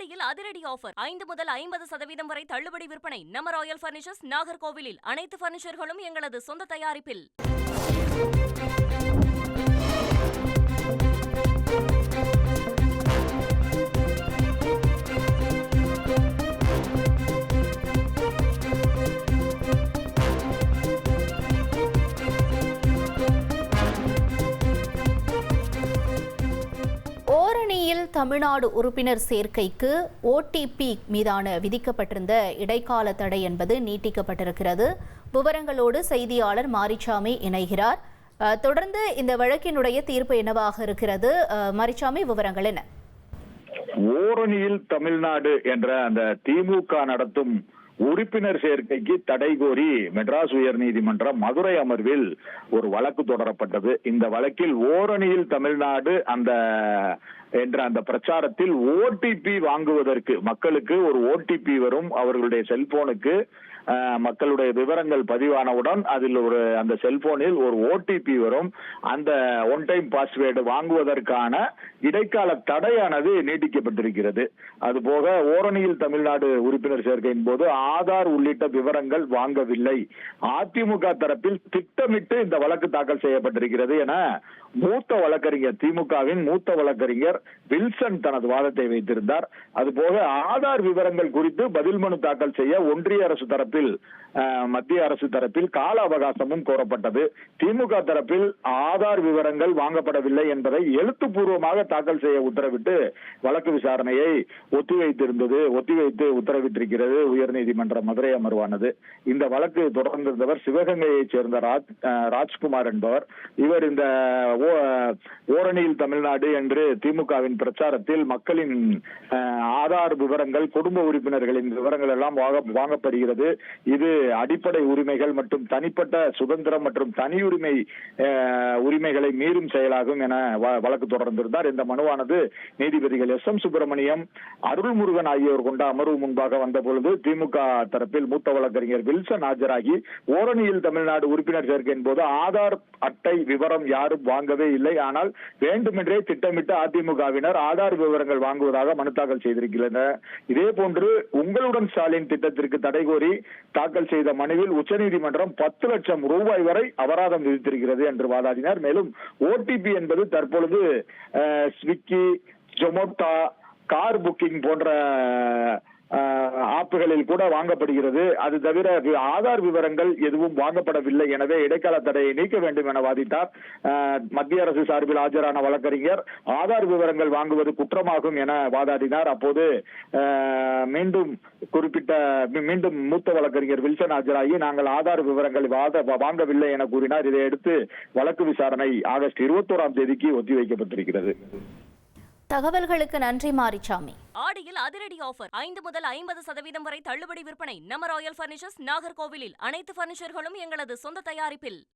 ஆடியில் அதிரடி ஆஃபர். ஐந்து முதல் ஐம்பது சதவீதம் வரை தள்ளுபடி விற்பனை. நம்ம ராயல் பர்னிச்சர்ஸ் நாகர்கோவிலில். அனைத்து பர்னிச்சர்களும் எங்களது சொந்த தயாரிப்பில். ஓரணியில் தமிழ்நாடு உறுப்பினர் சேர்க்கைக்கு ஓடிபி மீதான விதிக்கப்பட்டிருந்த இடைக்கால தடை என்பது நீட்டிக்கப்பட்டிருக்கிறது. விவரங்களோடு செய்தியாளர் மாரிச்சாமி இணைகிறார். தொடர்ந்து இந்த வழக்கினுடைய தீர்ப்பு என்னவாக இருக்கிறது? மாரிச்சாமி விவரங்கள் என்ன? ஓரணியில் தமிழ்நாடு என்ற அந்த திமுக நடத்தும் உறுப்பினர் சேர்க்கைக்கு தடை கோரி மெட்ராஸ் உயர்நீதிமன்றம் மதுரை அமர்வில் ஒரு வழக்கு தொடரப்பட்டது. இந்த வழக்கில் ஓரணியில் தமிழ்நாடு அந்த என்ற அந்த பிரச்சாரத்தில் ஓடிபி வாங்குவதற்கு மக்களுக்கு ஒரு ஓடிபி வரும் அவர்களுடைய செல்போனுக்கு மக்களுடைய விவரங்கள் பதிவானவுடன் அதில் ஒரு அந்த செல்போனில் ஒரு ஓடிபி வரும். அந்த ஒன் டைம் பாஸ்வேர்டு வாங்குவதற்கான இடைக்கால தடையானது நீட்டிக்கப்பட்டிருக்கிறது. அதுபோக ஓரணியில் தமிழ்நாடு உறுப்பினர் சேர்க்கையின் போது ஆதார் உள்ளிட்ட விவரங்கள் வாங்கவில்லை. அதிமுக தரப்பில் திட்டமிட்டு இந்த வழக்கு தாக்கல் செய்யப்பட்டிருக்கிறது என மூத்த வழக்கறிஞர் திமுகவின் மூத்த வழக்கறிஞர் வில்சன் தனது வாதத்தை வைத்திருந்தார். அதுபோக ஆதார் விவரங்கள் குறித்து பதில் மனு தாக்கல் செய்ய ஒன்றிய அரசு தரப்பில் மத்திய அரசு தரப்பில் கால அவகாசமும் கோரப்பட்டது. திமுக தரப்பில் ஆதார் விவரங்கள் வாங்கப்படவில்லை என்பதை எழுத்துப்பூர்வமாக தாக்கல் செய்ய உத்தரவிட்டு வழக்கு விசாரணையை ஒத்திவைத்திருந்தது ஒத்திவைத்து உத்தரவிட்டிருக்கிறது உயர்நீதிமன்ற மதுரை அமர்வானது. இந்த வழக்கு தொடர்ந்திருந்தவர் சிவகங்கையைச் சேர்ந்த ராஜ் ராஜ்குமார் என்பவர். இவர் இந்த ஓரணியில் தமிழ்நாடு என்று திமுகவின் பிரச்சாரத்தில் மக்களின் ஆதார் விவரங்கள் குடும்ப உறுப்பினர்களின் விவரங்கள் எல்லாம் வாங்க- வாங்கப்படுகிறது. இது அடிப்படை உரிமைகள் மற்றும் தனிப்பட்ட சுதந்திரம் மற்றும் தனியுரிமை உரிமை உரிமைகளை மீறும் செயலாகும் என வ- வழக்கு தொடர்ந்திருந்தார். இந்த மனுவானது நீதிபதிகள் எஸ். எம். சுப்பிரமணியம் அருள்முருகன் ஆகியோர் கொண்ட அமர்வு முன்பாக வந்த பொழுது திமுக தரப்பில் மூத்த வழக்கறிஞர் வில்சன் ஆஜராகி ஓரணியில் தமிழ்நாடு உறுப்பினர் சேர்க்கையின் போது ஆதார் அட்டை விவரம் யாரும் வாங்கவே இல்லை. ஆனால் வேண்டுமென்றே திட்டமிட்டு அதிமுகவினர் ஆதார் விவரங்கள் வாங்குவதாக மனு தாக்கல் செய்திருக்கின்றனர் இதே போன்று உங்களுடன் ஸ்டாலின் திட்டத்திற்கு தடை கோரி தாக்கல் செய்த மனுவில் உச்சநீதிமன்றம் பத்து லட்சம் ரூபாய் வரை அபராதம் விதித்திருக்கிறது என்று வாதாடினார். மேலும் ஓடிபி என்பது தற்பொழுது ஸ்விக்கி ஜொமோட்டா கார் புக்கிங் போன்ற ஆப்புகளில் கூட வாங்கப்படுகிறது. அது தவிர ஆதார் விவரங்கள் எதுவும் வாங்கப்படவில்லை. எனவே இடைக்கால தடையை நீக்க வேண்டும் என வாதிட்டார். மத்திய அரசு சார்பில் ஆஜரான வழக்கறிஞர். ஆதார் விவரங்கள் வாங்குவது குற்றமாகும் என வாதாடினார். அப்போது மீண்டும் குறிப்பிட்ட மீண்டும் மூத்த வழக்கறிஞர் வில்சன் ஆஜராகி நாங்கள் ஆதார் விவரங்கள் வாத- வாங்கவில்லை என கூறினார். இதையடுத்து வழக்கு விசாரணை ஆகஸ்ட் இருபத்தோராம் தேதிக்கு ஒத்திவைக்கப்பட்டிருக்கிறது. தகவல்களுக்கு நன்றி மாரிச்சாமி. ஆடியில் அதிரடி ஆஃபர். ஐந்து முதல் ஐம்பது சதவீதம் வரை தள்ளுபடி விற்பனை. நம்ம ராயல் பர்னிச்சர்ஸ் நாகர்கோவிலில் அனைத்து பர்னிச்சர்களும் எங்களது சொந்த தயாரிப்பில்.